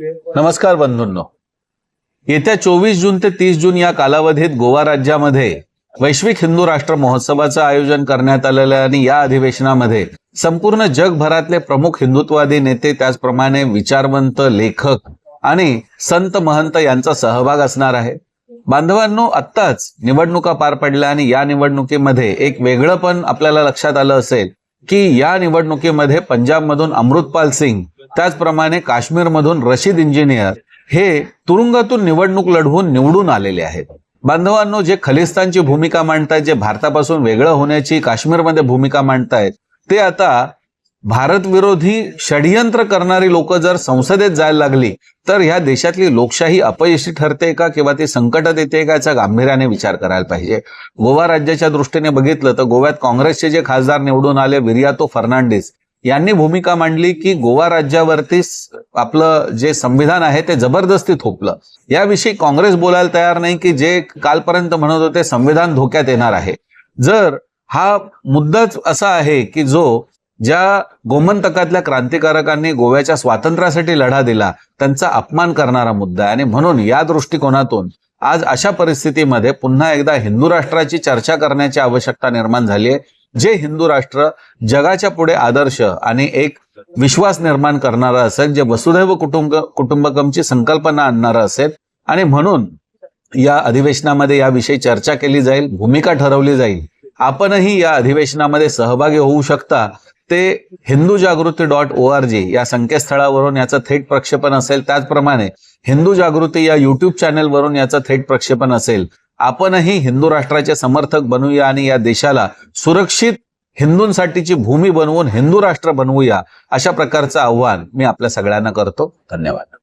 नमस्कार बंधूंनो. येत्या चोवीस जून ते तीस जून या कालावधीत गोवा राज्यामध्ये वैश्विक हिंदू राष्ट्र महोत्सवाचं आयोजन करण्यात आलेलं आहे आणि या अधिवेशनामध्ये संपूर्ण जगभरातले प्रमुख हिंदुत्ववादी नेते त्याचप्रमाणे विचारवंत लेखक आणि संत महंत यांचा सहभाग असणार आहे. बांधवांनो आत्ताच निवडणुका पार पडल्या आणि या निवडणुकीमध्ये एक वेगळं पण आपल्याला लक्षात आलं असेल की या निवडणुकीमध्ये पंजाबमधून अमृतपाल सिंग त्याचप्रमाणे काश्मीरमधून रशीद इंजिनियर हे तुरुंगातून निवडणूक लढवून निवडून आलेले आहेत. बांधवांनो जे खलिस्तानची भूमिका मांडतायत जे भारतापासून वेगळं होण्याची काश्मीरमध्ये भूमिका मांडतायत ते आता भारत विरोधी षडयंत्र करणारी लोक जर संसदेत जायला लागली तर ह्या देशातली लोकशाही अपयशी ठरते का किंवा ती संकटात येते का याचा गांभीर्याने विचार करायला पाहिजे. गोवा राज्याच्या दृष्टीने बघितलं तर गोव्यात काँग्रेसचे जे खासदार निवडून आले विरियातो फर्नांडिस यांनी भूमिका मांडली की गोवा राज्यावरती आपलं जे संविधान आहे ते जबरदस्ती थोपलं. याविषयी काँग्रेस बोलायला तयार नाही की जे कालपर्यंत म्हणत होते संविधान धोक्यात येणार आहे. जर हा मुद्दाच असा आहे की जो ज्या गोमंतकातल्या क्रांतिकारकांनी गोव्याच्या स्वातंत्र्यासाठी लढा दिला त्यांचा अपमान करणारा मुद्दा आहे. आणि म्हणून या दृष्टिकोनातून आज अशा परिस्थितीमध्ये पुन्हा एकदा हिंदू राष्ट्राची चर्चा करण्याची आवश्यकता निर्माण झाली आहे. जे हिंदू राष्ट्र जगाच्या पुढे आदर्श आणि एक विश्वास निर्माण करणारं असेल जे वसुधैव कुटुंब कुटुंबकमची संकल्पना आणणारं असेल आणि म्हणून या अधिवेशनामध्ये याविषयी चर्चा केली जाईल भूमिका ठरवली जाईल. आपणही या अधिवेशनामध्ये सहभागी होऊ शकता. ते Hindu Jagruti dot O R G या संकेतस्थळावरून याचं थेट प्रक्षेपण असेल. त्याचप्रमाणे हिंदू जागृती या युट्यूब चॅनेलवरून याचं थेट प्रक्षेपण असेल. आपणही हिंदू राष्ट्राचे समर्थक बनूया आणि या देशाला सुरक्षित हिंदूंसाठीची भूमी बनवून हिंदू राष्ट्र बनवूया अशा प्रकारचं आव्हान मी आपल्या सगळ्यांना करतो. धन्यवाद.